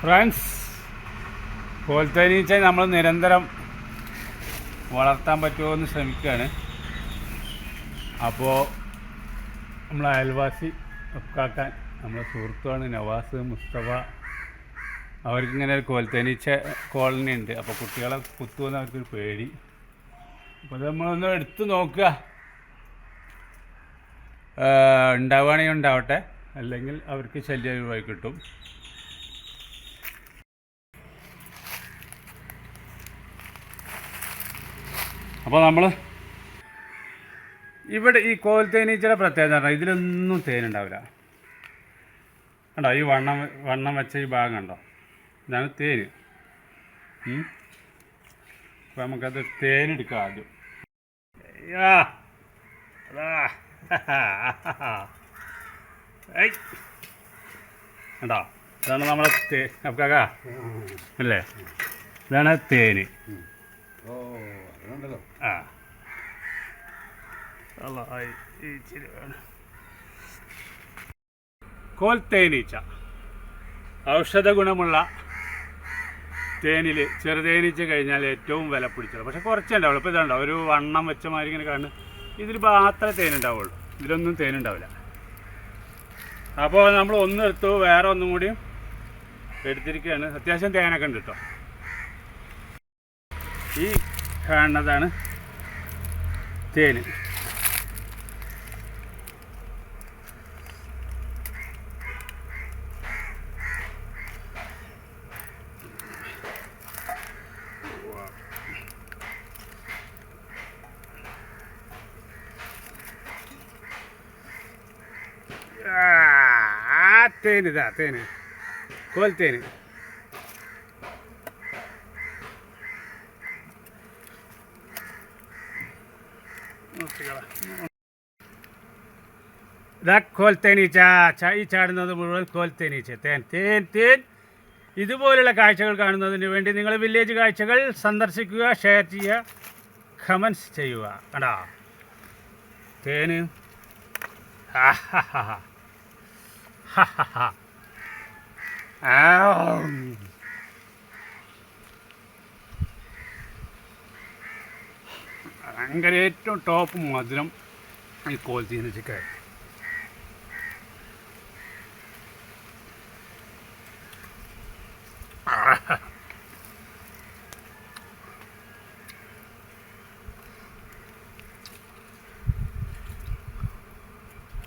Friends കോൽത്തനീച്ച നമ്മൾ നിരന്തരം വളർത്താൻ പറ്റുമോ എന്ന് ശ്രമിക്കുകയാണ്. അപ്പോൾ നമ്മൾ അയൽവാസി ഒക്കാക്കാൻ നമ്മളെ സുഹൃത്തുമാണ് നവാസ് മുസ്തഫ. അവർക്കിങ്ങനെ ഒരു കോൽത്തനീച്ച കോളനി ഉണ്ട്. അപ്പോൾ കുട്ടികളെ കുത്തുമെന്ന് അവർക്കൊരു പേടി. അപ്പോൾ നമ്മളൊന്ന് എടുത്തു നോക്കുക. ഉണ്ടാവുകയാണെങ്കിൽ ഉണ്ടാവട്ടെ. അല്ലെങ്കിൽ അവർക്ക് ശല്യം ഒഴിവായി കിട്ടും. അപ്പോൾ നമ്മൾ ഇവിടെ ഈ കോൽ തേനീച്ചയുടെ പ്രത്യേകത പറഞ്ഞാൽ ഇതിലൊന്നും തേനുണ്ടാവില്ല. കണ്ടോ? ഈ വണ്ണം വണ്ണം വെച്ച ഈ ഭാഗം കണ്ടോ? ഇതാണ് തേന്. അപ്പം അപ്പോൾ നമുക്കത് തേനെടുക്കാം ആദ്യം. കണ്ടോ? ഇതാണ് നമ്മുടെ തേ നമുക്കാ അല്ലേ? ഇതാണ് തേന്. ഓ. ആ. കോൽ തേനീച്ച. ഔഷധ ഗുണമുള്ള തേനിൽ ചെറുതേനീച്ച കഴിഞ്ഞാൽ ഏറ്റവും വില പിടിച്ചത്. പക്ഷെ കുറച്ചേ ഉണ്ടാവുള്ളൂ ഇപ്പോൾ ഇതുണ്ടാവും ഒരു വണ്ണം വെച്ച മാതിരി ഇങ്ങനെ കാണുന്നു. ഇതിൽ മാത്രമേ തേനുണ്ടാവുള്ളൂ. ഇതിലൊന്നും തേനുണ്ടാവില്ല. അപ്പോൾ നമ്മൾ ഒന്ന് എടുത്തു വേറെ ഒന്നും കൂടി എടുത്തിരിക്കുകയാണ്. അത്യാവശ്യം തേനൊക്കെ ഉണ്ട് കേട്ടോ. ഈ കാണുന്നതാണ് തേന്. തേന് ഇതാ തേന്. കോൽ തേന് ഇതാ കോൽത്തേനീച്ച ച- ഈ ചാടുന്നത് മുഴുവൻ കോൽത്തേനീച്ച തേൻ തേൻ തേൻ. ഇതുപോലുള്ള കാഴ്ചകൾ കാണുന്നതിന് വേണ്ടി നിങ്ങൾ വില്ലേജ് കാഴ്ചകൾ സന്ദർശിക്കുക ഷെയർ ചെയ്യുക കമൻസ് ചെയ്യുക. കണ്ടാ? തേന്. ആം. ഭയങ്കര ഏറ്റവും ടോപ്പ് മധുരം ഈ കോൽത്തീനച്ചക്കായി